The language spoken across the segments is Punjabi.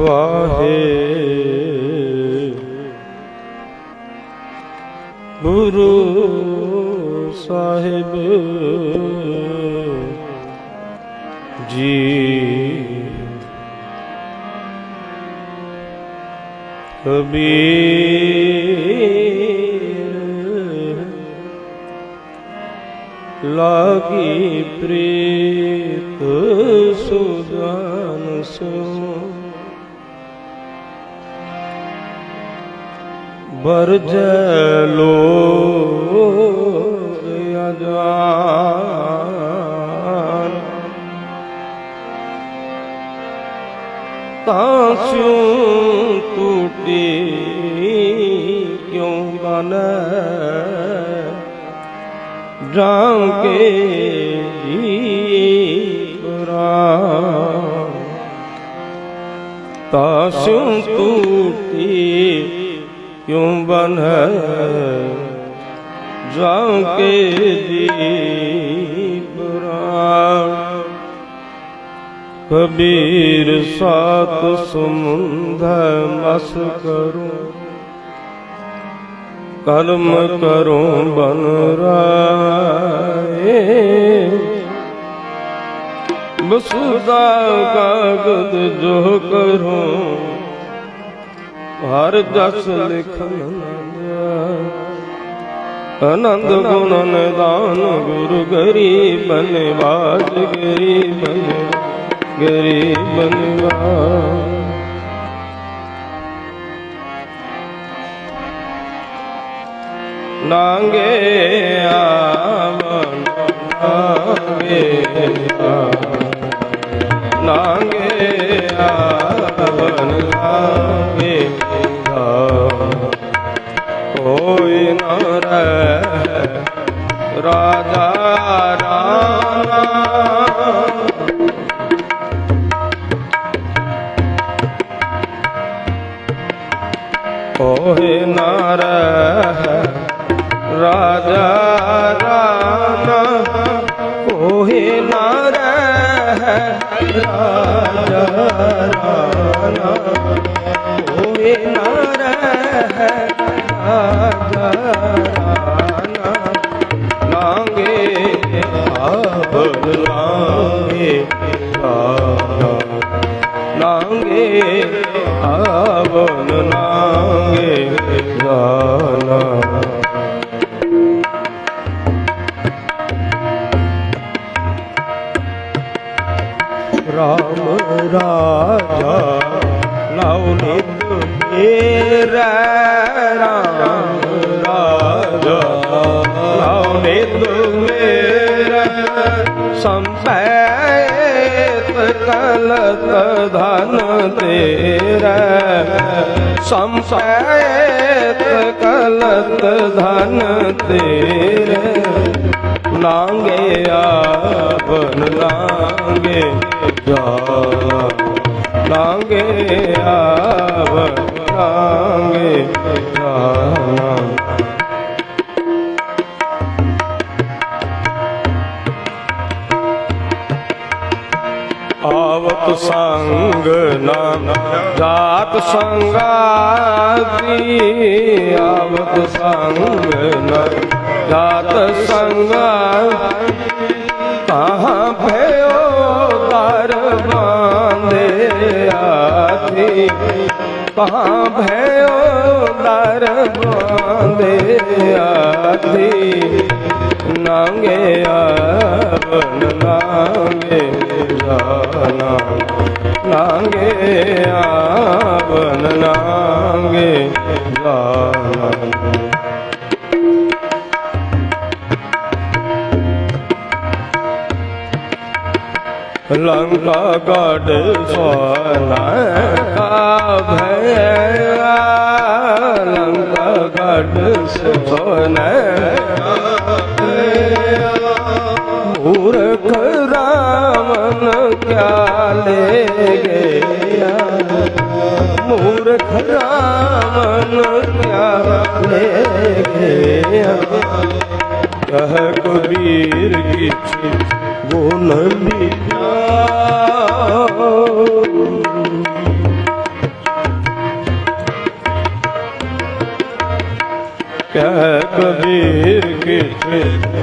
ਵਾਹੇ। ਗੁਰੂ ਸਾਹਿਬ ਜੀ। ਕਬੀਰ ਲਾਗੀ ਪ੍ਰੀਤ ਸੁਜਾਨ ਸੋ ਬਰਜ ਲੋ ਅਜਾਨ। ਤਾਂ ਸਿਉ ਟੂਟੀ ਕਿਉਂ ਬਨੈ? ਰਾਮ ਕੇ ਜੀਵਰਾ ਤਾਂ ਸਿਉ ਟੂਟੀ ਕਿਉਂ ਬਨੈ ਰਾਮ ਕੇ ਜੀਵਰਾ ਕਬੀਰ ਸਾਤ ਸਮੁੰਧ ਮਸ ਕਰੂੰ। ਕਰਮ ਕਰੂੰ ਬਨ ਰਾਏ। ਬਸੁਦਾ ਕਾਗਦ ਜੋ ਕਰੂੰ। ਹਰ ਜਸ ਲਿਖਨ ਆਨੰਦ ਗੁਣ ਨਿਦਾਨ ਗੁਰੂ ਗਰੀਬ ਨਿਵਾਜ, ਗਰੀਬ ਗਰੀਬ ਨਿਵਾਜ। ਨਾਂਗੇ ਆਵਨ, ਨਾਂਗੇ ਨਾਂਗੇ ਲਾਂਗੇ ਆਬ ਲਾਂਗੇ ਰਾਣਾ ਆਵਨ ਲਾਂਗੇ ਜਾਨਾ ਰਾਜਾ ਲਾਉ ਨਿਤ ਮੇਰਾ ਰਾਮ ਰਾਜਾ ਲਾਉ ਨਿਤ ਮੇਰਾ ਸੰਪੈਤ ਕਲਤ ਧਨ ਤੇਰਾ ਸੰਪੈਤ ਕਲਤ ਧਨ ਤੇਰੇ ਲਾਂਗੇ ਆਵਨ ਲਾਂਗੇ ਜਾ ਲਾਂਗੇ ਆਵਨ ਲਾਂਗੇ ਜਾਨਾ। ਆਵਤ ਸੰਗ ਨਾਮ, ਜਾਤ ਸੰਗਾਤੀ ਆਵਤ ਸੰਗ ਨਾਮ। ਜਾਤ ਸੰਗਾਤੀ ਕਹਾਂ ਭਇਓ ਦਰ ਬਾਂਦੇ ਆਥੀ ਕਹਾਂ ਭਇਓ ਦਰ ਬਾਂਦੇ ਆਥੀ ਨਾਂਗੇ ਆਵਨ ਨਾਂਗੇ ਜਾਨਾ ਨਾਂਗੇ ਆਵਨ ਨਾਂਗੇ ਜਾਨਾ ਲੰਕਾ ਗੜ ਸੋਨਾ ਕਾ ਭਇਆ। ਲੰਕਾ ਗੜ ਸੋਨਾ ਮੂਰਖ ਰਾਮਨ ਕਿਆ ਲੈ ਗਿਆ। ਮੂਰਖ ਰਾਮਨ ਕਿਆ ਲੈ ਗਿਆ। ਕਹ ਕਬੀਰ ਗੁਣ ਵਿਚਾਰ ਕਹਿ ਕਬੀਰ ਕਿਛੇ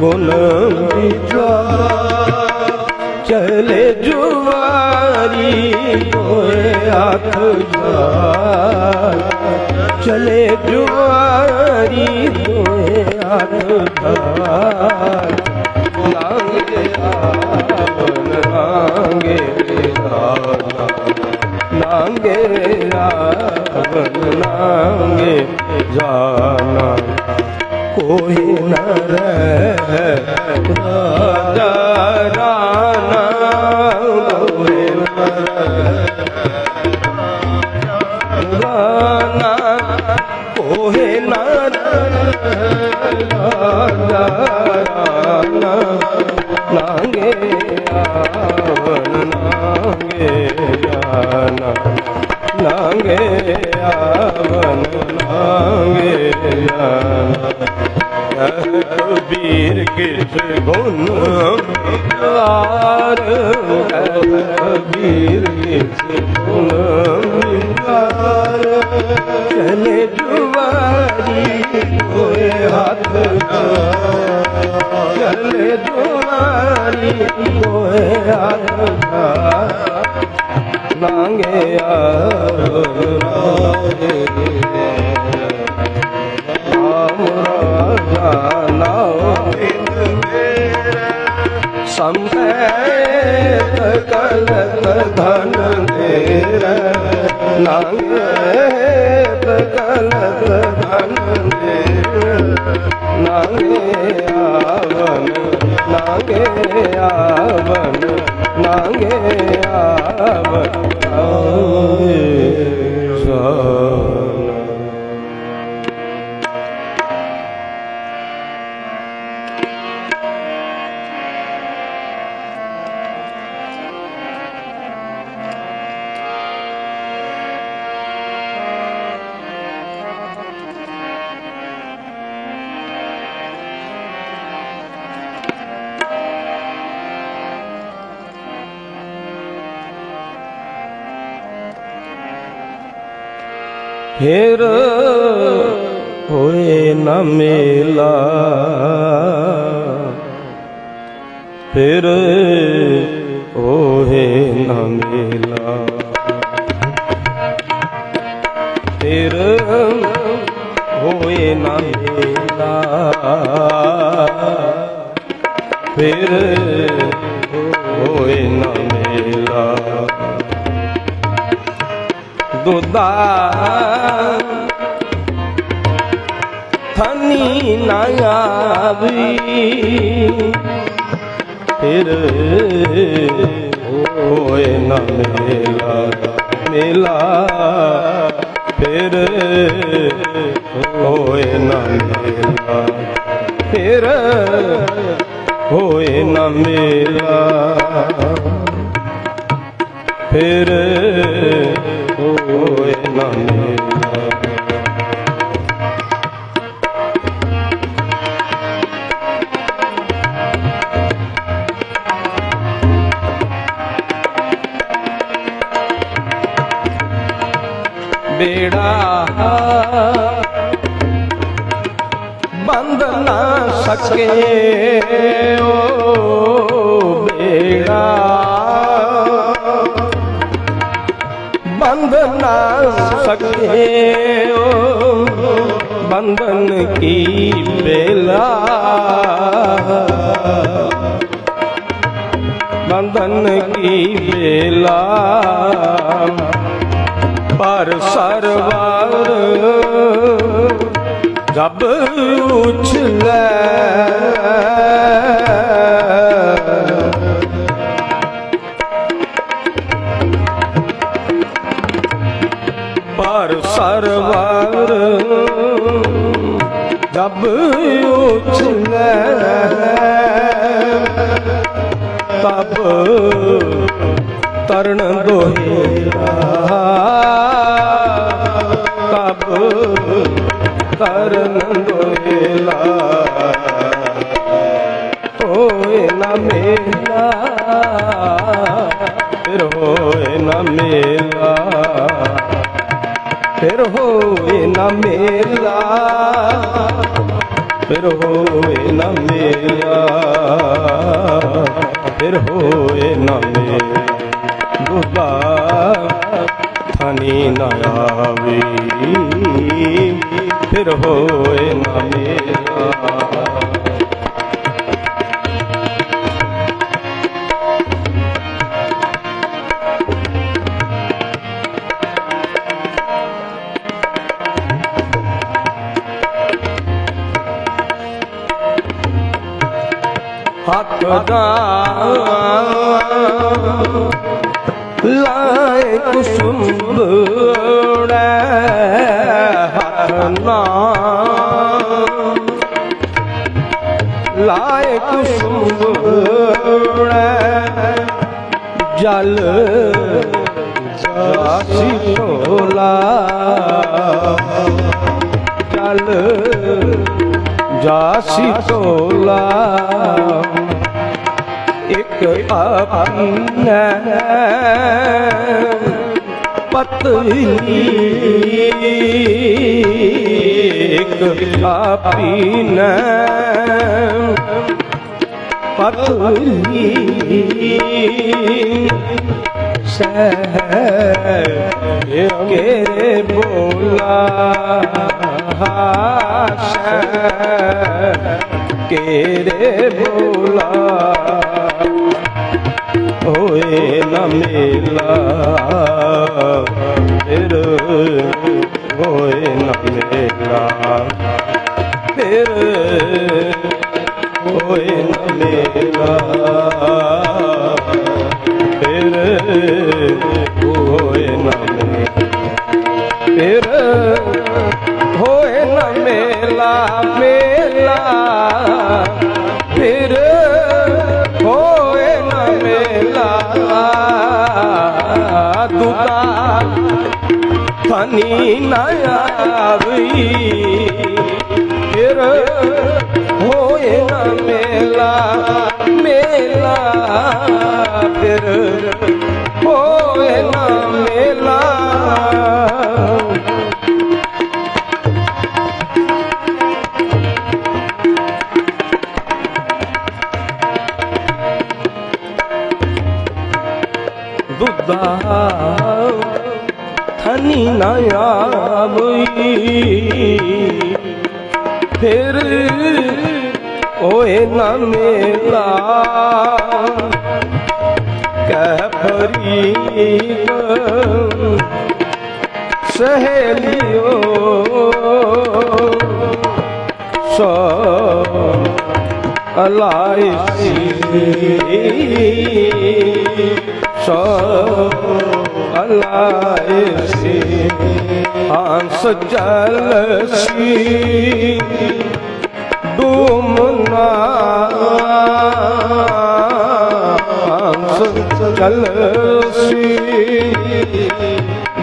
ਗੁਣ ਵਿਚਾਰ ਚਲੇ ਜੁਵਾਰੀ ਕੋਏ ਅੱਖ ਜਾਲ ਚਲੇ ਜੁਵਾਰੀ ਕੋਏ ਅੱਖ ਜਾਲ ਲਾਂਗੇ ਆਵਨ ਲਾਂਗੇ ਦਾਨਾ ਲਾਂਗੇ ਕੋਈ ਨ ਰਹਿ ਰਾਜਾ ਰਾਣਾ ਕੋਈ ਨ ਰਹਿ ਕਬੀਰ ਕਿਛ ਗੁਣ ਵਿਚਾਰ ਕਹਿ ਕਬੀਰ ਕਿਛ ਗੁਣ ਵਿਚਾਰ ਚਲੇ ਜੁਵਾਰੀ ਹੋਏ ਹੱਥ ਚਲੇ ਜੁਵਾਰੀ ਹੋਏ ਹੱਥ ਨਾਂਗੇ ਆਮ ਨਾਂਗੇ ਕਲਤ ਧਨ ਦੇਰ ਨਾਂਗੇ ਆਵਨ ਨਾਂਗੇ ਆਵਨ ਨਾਂਗੇ ਆਵਨ ਆਵੇ ਸਾਨਾ ਫਿਰ ਹੋਏ ਨ ਮੇਲਾ। ਫਿਰ ਫਿਰ ਹੋਏ ਨਾ ਮੇਲਾ ਫਿਰ ਹੋਏ ਨਾ ਮੇਲਾ ਸਕੇ ਓ ਬੇੜਾ ਬੰਦ ਨਾ ਸਕੇ ਓ ਬੰਧਨ ਕੀ ਬੇਲਾ ਬੰਧਨ ਕੀ ਬੇਲਾ ਪਰ ਸਰਵਾਰ ਜਬ ਉਛਲੇ ਪਰ ਸਰਵਾਰ ਜਬ ਉਛਲੇ ਤਬ ਤਰਨ ਦੋਹਿਆ ਤਬ ਕਰਨ ਦੋਹਿਲਾ ਹੋਏ ਨਾ ਮੇਲਾ, ਫਿਰ ਹੋਏ ਨਾ ਮੇਲਾ। ਫਿਰ ਹੋਏ ਨਾ ਮੇਲਾ, ਫਿਰ ਹੋਏ ਨਾ ਮੇਲਾ। ਫਿਰ ਹੋਏ ਨਾ ਮੇਲਾ। ਦੁਦਾ ਥਨੀ ਨਾ ਆਵੇ। ਫਿਰ ਹੋਏ ਨਾ ਮੇਲਾ ਹੱਕ ਦਾ ਲਾਏ ਕੁਸੁੰਬੜੈ ਨਾਮ ਲਾਇ ਕੁਸੁੰਬੜੈ ਜਲ ਜਾਸੀ ਤੋਲਾ। ਜਲ ਜਾਸੀ ਤੋਲਾ। ਇੱਕ ਆਪਨ ਪਤਨੀ। ਇੱਕ ਆਪੀ ਨ ਪਤਨੀ। ਸਹਿ ਕੇ ਬੋਲਾ। ਹਾਸ਼ਾ ਕੇਰੇ ਬੋਲਾ। ਨਾ ਮੇਲਾ। ਫਿਰ ਹੋਏ ਨਾ ਮੇਲਾ। ਫਿਰ ਹੋਏ ਨਾ ਮੇਲਾ। ਫਿਰ ਹੋਏ ਨਾ ਫਿਰ ਹੋਏ ਨਾ ਮੇਲਾ ਮੇਲਾ। ਫਿਰ દુકા ધની નયાવી ફેર હોય ના મેલા મેલા ફેર હોય ના મેલા ਨਾ ਆਵਈ। ਫਿਰ ਓਏ ਨਾ ਮੇਲਾ। ਕਹਿ ਫਰੀਦ ਸਹੇਲਿਓ ਸੋ ਅਲਾਇਸੀ। ਸੋ ਸਭ ਅਲਾਏ ਸੀ ਹੰਸ ਜਲ ਸੀ ਡੂਮਨਾ ਹੰਸ ਜਲ ਸੀ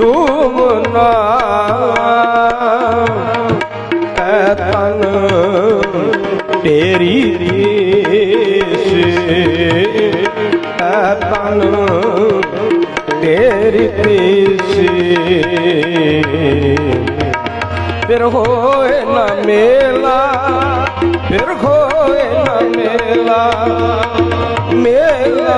ਡੂਮਨਾ ਐ ਤਨ ਤੇਰੀ ਰੀਸ ਤਨ ਤੇਰੀ ਸੇ ਫਿਰ ਹੋਏ ਨਾ ਮੇਲਾ, ਫਿਰ ਹੋਏ ਨਾ ਮੇਲਾ ਮੇਲਾ।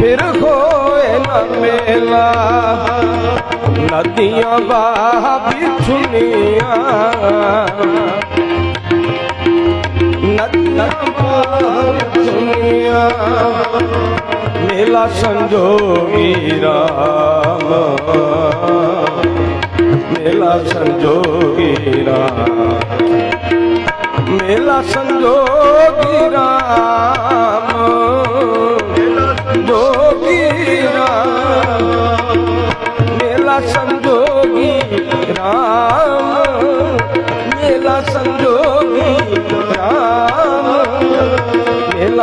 ਫਿਰ ਹੋਏ ਨਾ ਮੇਲਾ, ਨਦੀਆਂ ਬਾਹ ਬਿਛੁਨੀਆਂ मेला संजो मीरा मेला संजो मीरा मेला संजो मीरा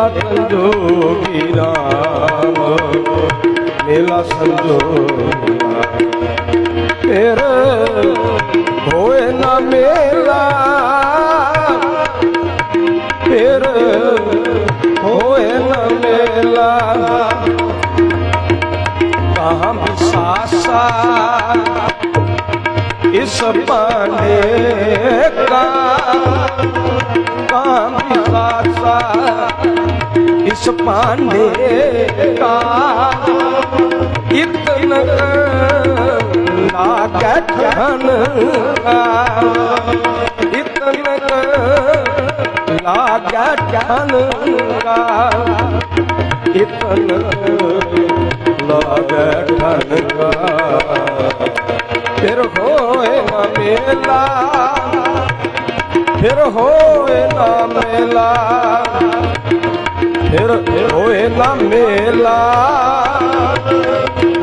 ਸੰਜੋਗੀ ਰਾਮ। ਮੇਲਾ ਸੰਜੋਗੀ ਫਿਰ ਹੋਏ ਨਾ ਮੇਲਾ। ਫਿਰ ਹੋਏ ਨਾ ਮੇਲਾ। ਕਹਾਂ ਬਿਸਾਸਾ ਇਸ ਪਾਂਡੇ ਕਾ। ਕਾਮ ਵਿਸਾਸਾ ਇਸ ਪਾਂਡੇ ਕਾ ਇਤਨ ਲਾਗੈ ਠਨ ਇਤਨ ਲਾਗੈ ਠਨ ਇਤਨ ਲਾਗੈ ਠਨ ਫਿਰ ਹੋਏ ਨਾ ਮੇਲਾ, ਫਿਰ ਹੋਏ ਨਾ ਮੇਲਾ। ਫਿਰ ਹੋਏ ਨਾ ਮੇਲਾ,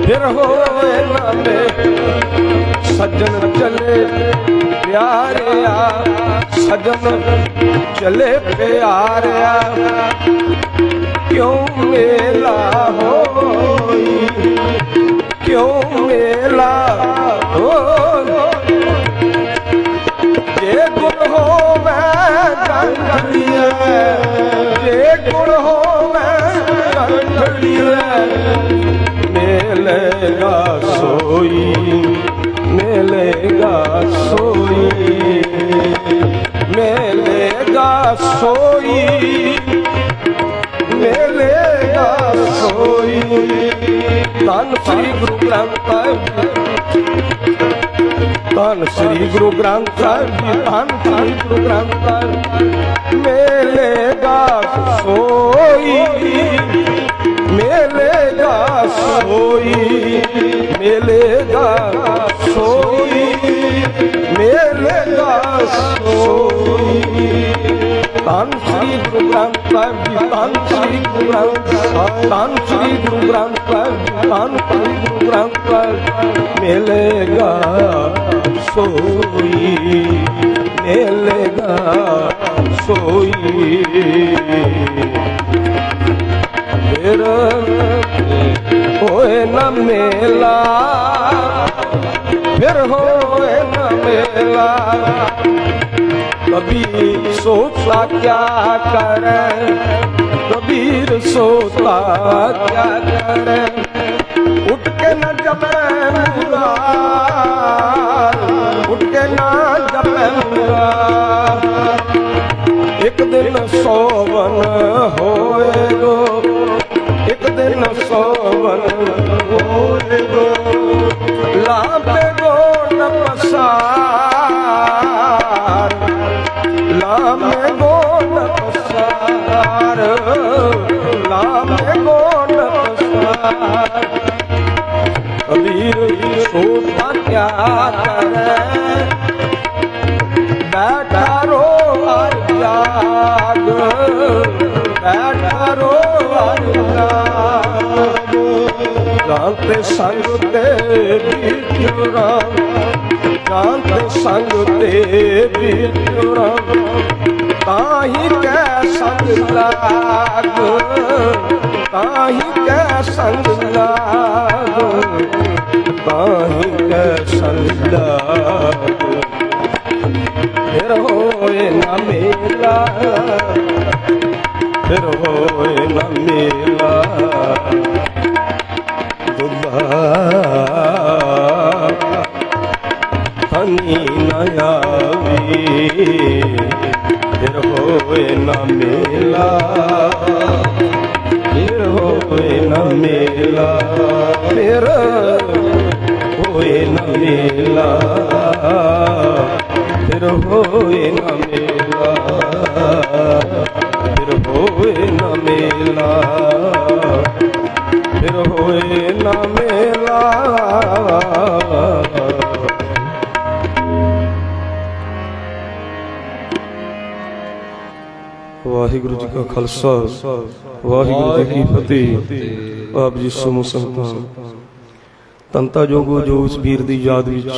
ਫਿਰ ਹੋਏ ਨਾ ਮੇਲਾ। ਸੱਜਣ ਚਲੇ ਪਿਆਰਿਆ, ਸੱਜਣ ਚਲੇ ਪਿਆਰਿਆ। ਕਿਉਂ ਮੇਲਾ ਹੋਈ? ਕਿਉਂ ਮੇਲਾ ਹੋਈ? ਜੇ ਗੁਣ ਹੋਵੇ ਕੰਠੜੀਏ ਜੇ ਗੁਣ ਹੋ ਧੰਨ ਸ੍ਰੀ ਗੁਰੂ ਗ੍ਰੰਥ ਸਾਹਿਬ ਧੰਨ ਸ੍ਰੀ ਗੁਰੂ ਗ੍ਰੰਥ ਸਾਹਿਬ ਜੀ, ਧੰਨ ਸ੍ਰੀ ਗੁਰੂ ਗ੍ਰੰਥ ਸਾਹਿਬ ਮਿਲੇਗਾ ਸੋਈ ਮਿਲੇਗਾ ਸੋਈ ਮਿਲੇਗਾ ਸੋਈ ਮਿਲੇਗਾ ਸੋਈ ਸ੍ਰੀ ਗੁਰੂ ਗ੍ਰੰਥ ਸਾਹਿਬ ਜੀ ਧੰਨ ਸ੍ਰੀ ਗੁਰੂ ਗ੍ਰੰਥ ਸਾਹਿਬ ਧੰਨ ਸ੍ਰੀ ਗੁਰੂ ਗ੍ਰੰਥ ਸਾਹਿਬ ਜੀ ਧੰਨ ਸ੍ਰੀ ਗੁਰੂ ਗ੍ਰੰਥ ਸਾਹਿਬ ਮਿਲੇਗਾ ਸੋਈ ਮਿਲੇਗਾ ਸੋਈ ਫਿਰ ਹੋਏ ਨਾ ਮੇਲਾ ਫਿਰ ਹੋਏ ਨਾ ਮੇਲਾ कबीर सोचता क्या करे कबीर सोचता क्या करे उठ के न जपे मुरार ਜਾਣਤੇ ਸੰਗ ਤੇ ਵਿਚਰਾਂ ਜਾਣਤੇ ਸੰਗ ਤੇ ਵਿਚਰਾਂ ਤਾਂ ਹੀ ਕੈ ਸੰਗ ਲਾਗ ਤਾਂ ਹੀ ਕੈ ਸੰਗ ਲਾਗ ਤਾਂ ਹੀ ਕੈ ਸੰਗ ਲਾਗ। ਫਿਰ ਹੋਏ ਨਾ ਮੇਲਾ, ਫਿਰ ਹੋਏ ਨਾ ਮੇਲਾ। ਨ ਆਵੀ। ਫਿਰ ਹੋਏ ਨਾ ਮੇਲਾ। ਫਿਰ ਹੋਏ ਨਾ ਮੇਲਾ। ਫਿਰ ਹੋਏ ਨਾ ਮੇਲਾ। ਫਿਰ ਹੋਏ ਨਾ ਮੇਲਾ। ਫਿਰ ਹੋਏ ਨਾ ਮੇਲਾ। ਫਿਰ ਹੋਏ ਨਾ ਮੇਲਾ। ਵਾਹਿਗੁਰੂ ਜੀ ਕਾ ਖਾਲਸਾ, ਵਾਹਿਗੁਰੂ ਜੀ ਕੀ ਫਤਿਹ। ਆਪ ਜੀ ਸਮੂਹ ਸੰਗਤਾਂ। ਤੰਤਾ ਜੋਗੋ ਜੋ ਉਸ ਵੀਰ ਦੀ ਯਾਦ ਵਿੱਚ,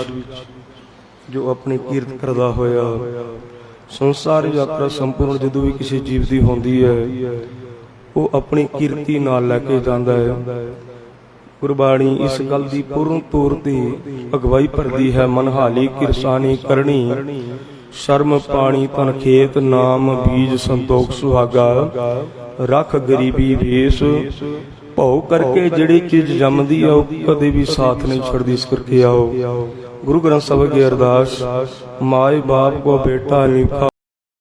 ਜੋ ਆਪਣੀ ਕੀਰਤ ਕਰਦਾ ਹੋਇਆ। ਸੰਸਾਰ ਯਾਤਰਾ ਸੰਪੂਰਨ ਜਦੋਂ ਵੀ ਕਿਸੇ ਜੀਵ ਦੀ ਹੁੰਦੀ ਹੈ, ਉਹ ਆਪਣੀ ਕੀਰਤੀ ਨਾਲ ਲੈ ਕੇ ਜਾਂਦਾ ਹੈ। ਗੁਰਬਾਣੀ ਇਸ ਗੱਲ ਦੀ ਪੂਰਨ ਤੌਰ ਤੇ ਅਗਵਾਈ ਭਰਦੀ ਹੈ, ਮਨਹਾਲੀ ਕਿਰਸਾਨੀ ਕਰਨੀ। ਸ਼ਰਮ ਪਾਣੀ ਤਨ ਖੇਤ, ਨਾਮ ਬੀਜ ਸੰਤੋਖ ਸੁਹਾਗਾ। ਰਖ ਗਰੀਬੀ ਵੇਸ, ਭਉ ਕਰਕੇ ਜਿਹੜੀ ਚੀਜ਼ ਜੰਮਦੀ ਆ, ਉਹ ਕਦੇ ਵੀ ਸਾਥ ਨਹੀਂ ਛੱਡਦੀ, ਇਸ ਕਰਕੇ ਆਓ। ਗੁਰੂ ਗ੍ਰੰਥ ਸਾਹਿਬ ਦੀ ਅਰਦਾਸ, ਮਾਏ ਬਾਪ ਕੋ ਬੇਟਾ ਨਿਭਾ